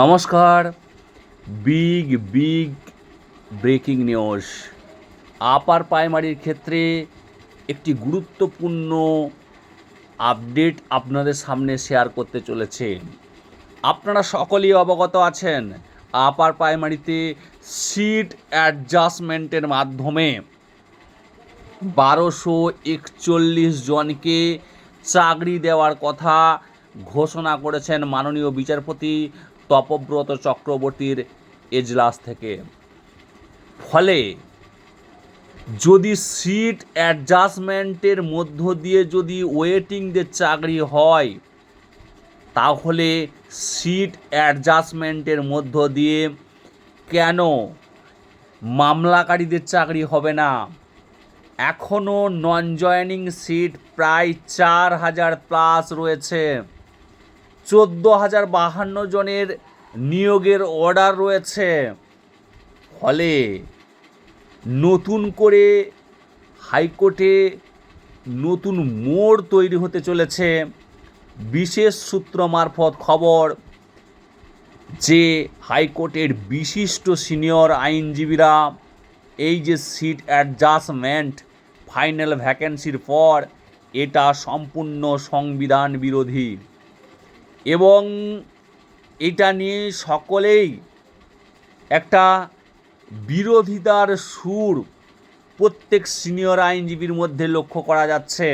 নমস্কার। Big big breaking news. Upper প্রাইমারির ক্ষেত্রে একটি গুরুত্বপূর্ণ আপডেট আপনাদের সামনে শেয়ার করতে চলেছে। আপনারা সকলেই অবগত আছেন, আপার প্রাইমারিতে সিট অ্যাডজাস্টমেন্টের মাধ্যমে বারোশো একচল্লিশ জনকে চাকরি দেওয়ার কথা ঘোষণা করেছেন মাননীয় বিচারপতি তপব্রত চক্রবর্তীর এজলাস থেকে। ফলে যদি সিট অ্যাডজাস্টমেন্টের মধ্য দিয়ে যদি ওয়েটিংদের চাকরি হয়, তাহলে সিট অ্যাডজাস্টমেন্টের মধ্য দিয়ে কেন মামলাকারীদের চাকরি হবে না? এখনও নন জয়েনিং সিট প্রায় চার হাজার প্লাস রয়েছে। চোদ্দ হাজার বাহান্ন জনের নিয়োগের অর্ডার রয়েছে। ফলে নতুন করে হাইকোর্টে নতুন মোড় তৈরি হতে চলেছে। বিশেষ সূত্র মারফত খবর যে হাইকোর্টের বিশিষ্ট সিনিয়র আইনজীবীরা, এই যে সিট অ্যাডজাস্টমেন্ট ফাইনাল ভ্যাকেন্সির পর এটা সম্পূর্ণ সংবিধান বিরোধী। এবং এটা নিয়ে সকলেই একটা বিরোধিতার সুর প্রত্যেক সিনিয়র আইনজীবীর মধ্যে লক্ষ্য করা যাচ্ছে।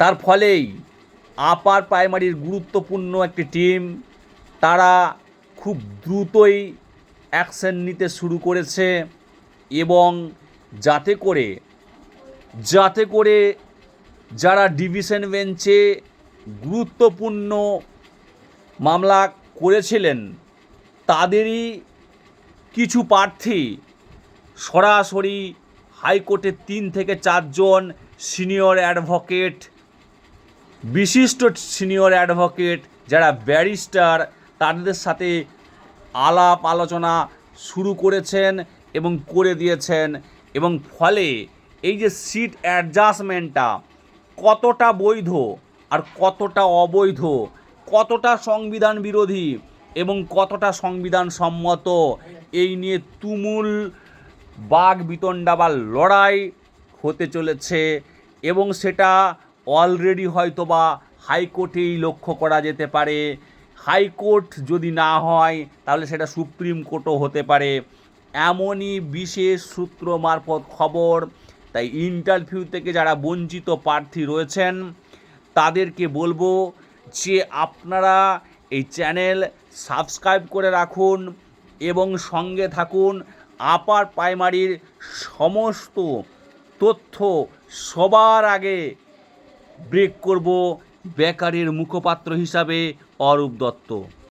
তার ফলেই আপার প্রাইমারির গুরুত্বপূর্ণ একটি টিম, তারা খুব দ্রুতই অ্যাকশন নিতে শুরু করেছে এবং যাতে করে যাতে করে যারা ডিভিশন বেঞ্চে গুরুত্বপূর্ণ মামলা করেছিলেন তাদেরই কিছু প্রার্থী। সরাসরি হাইকোর্টের তিন থেকে চারজন সিনিয়র অ্যাডভোকেট, বিশিষ্ট সিনিয়র অ্যাডভোকেট যারা ব্যারিস্টার, তাদের সাথে আলাপ আলোচনা শুরু করেছেন এবং করে দিয়েছেন এবং ফলে এই যে সিট অ্যাডজাস্টমেন্টটা কতটা বৈধ আর কতটা অবৈধ, কতটা সংবিধান বিরোধী এবং কতটা সংবিধান সম্মত, এই নিয়ে তুমুল বাঘ বিতণ্ডা বা লড়াই হতে চলেছে এবং সেটা অলরেডি হয়তো বা হাইকোর্টেই লক্ষ্য করা যেতে পারে। হাইকোর্ট যদি না হয়, তাহলে সেটা সুপ্রিম কোর্টও হতে পারে। এমনই বিশেষ সূত্র মারফত খবর, তাই ইন্টারভিউ থেকে যারা বঞ্চিত প্রার্থী রয়েছেন তাদেরকে বলব যে আপনারা এই চ্যানেল সাবস্ক্রাইব করে রাখুন এবং সঙ্গে থাকুন আপার প্রাইমারির সমস্ত তথ্য সবার আগে ব্রেক করব বেকারির মুখপাত্র হিসাবে অরূপ দত্ত।